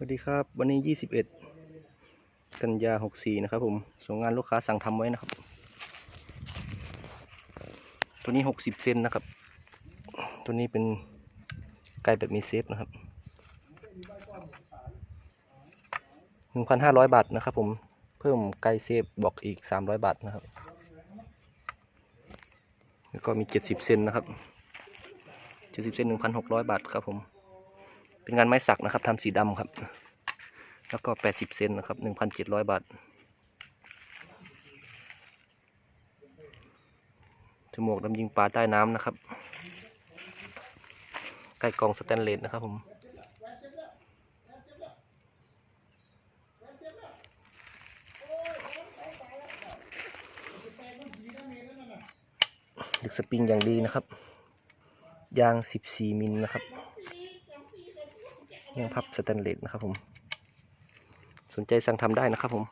สวัสดีครับ วันนี้ 21 กันยา 64 นะครับผม ส่งงานลูกค้าสั่งทำไว้นะครับ ตัวนี้ 60 เซนนะครับ ตัวนี้เป็นไก่แบบมีเซฟนะครับ 1,500 บาทนะครับผม เพิ่มไก่เซฟบอกอีก 300 บาทนะครับ แล้วก็มี 70 เซนนะครับ 70 เซน1,600 บาทครับผม เป็นงานไม้สักนะครับทำสีดำครับ แล้วก็ 80 เซนนะครับ 1,700 บาทจมูกดำยิงปลาใต้น้ำนะครับ ใกล้กองสแตนเลสนะครับผมดึกสปริงอย่างดีนะครับ ยาง 14 มิลนะครับ ยางพับสแตนเลสนะครับผม สนใจสั่งทำได้นะครับผม